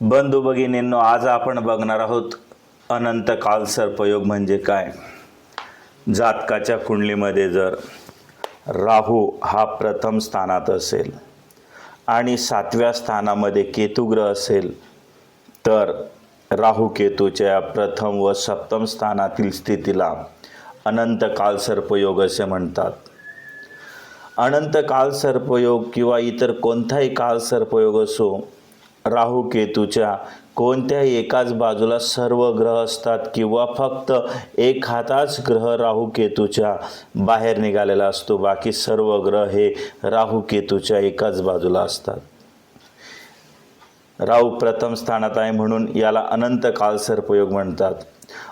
बंधू भगिनींनो आज आपण बघणार आहोत अनंत काल सर्पयोग म्हणजे काय? जातकाच्या कुंडलीमध्ये जर राहू हा प्रथम स्थानात असेल आणि सातव्या स्थानामध्ये केतुग्रह असेल तर राहू केतूच्या प्रथम व सप्तम स्थानातील स्थितीला अनंत काल सर्पयोग असे म्हणतात. अनंत काल सर्पयोग किंवा इतर कोणताही काल सर्पयोग असो राहू केतूच्या. कोणत्याही एकाच बाजूला सर्व ग्रह असतात किंवा फक्त एक हाताच ग्रह राहू केतूच्या. बाहेर निघालेला असतो बाकी सर्व ग्रह हे राहू केतूच्या एकाच बाजूला असतात. राहू प्रथम स्थानात आहे म्हणून याला अनंत काल सर्पयोग म्हणतात.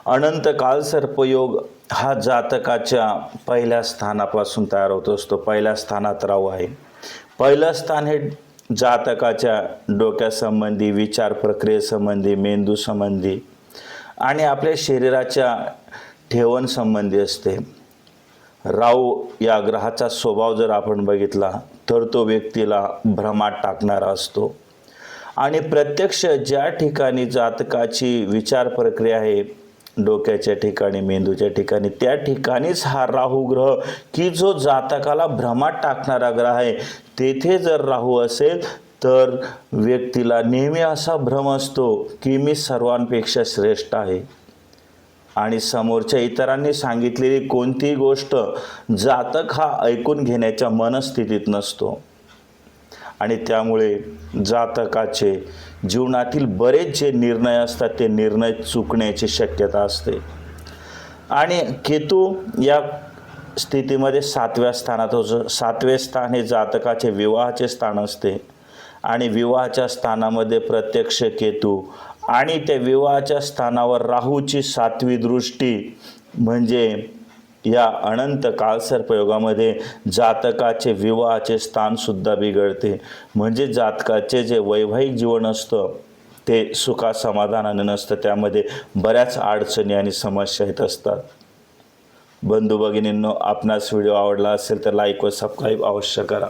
अनंत काल सर्पयोग हा जातकाच्या पहिल्या स्थानापासून तयार होत असतो पहिल्या स्थानात राहू आहे. पहिलं स्थान हे जातकाच्या डोक्यासंबंधी विचार प्रक्रियेसंबंधी मेंदूसंबंधी आणि आपल्या शरीराच्या ठेवण संबंधी असते. राहू या ग्रहाचा स्वभाव जर आपण बघितला तर तो व्यक्तीला भ्रमात टाकणारा असतो. आणि प्रत्यक्ष ज्या ठिकाणी जातकाची विचार प्रक्रिया आहे डोक्याच्या ठिकाणी मेंदूच्या ठिकाणी त्या ठिकाणीच हा राहू ग्रह की जो जातकाला भ्रमात टाकणारा ग्रह आहे. तेथे जर राहू असेल तर व्यक्तीला नेहमी असा भ्रम असतो की मी सर्वांपेक्षा श्रेष्ठ आहे. आणि समोरच्या इतरांनी सांगितलेली कोणतीही गोष्ट जातक हा ऐकून घेण्याच्या मनस्थितीत नसतो. आणि त्यामुळे जातकाचे जीवनातील बरेच जे निर्णय असतात ते निर्णय चुकण्याची शक्यता असते. आणि केतू या स्थितीमध्ये सातव्या स्थानात होतो. सातवे स्थान हे जातकाचे विवाहाचे स्थान असते. आणि विवाहाच्या स्थानामध्ये प्रत्यक्ष केतू आणि त्या विवाहाच्या स्थानावर राहूची सातवी दृष्टी म्हणजे या अनंत कालसर्पयोगामध्ये जातकाचे विवाहाचे स्थानसुद्धा बिघडते. म्हणजे जातकाचे जे वैवाहिक जीवन असतं ते सुखा समाधानाने नसतं. त्यामध्ये बऱ्याच अडचणी आणि समस्या येत असतात. बंधू भगिनींनो आपणास व्हिडिओ आवडला असेल तर लाईक व सबस्क्राईब अवश्य करा.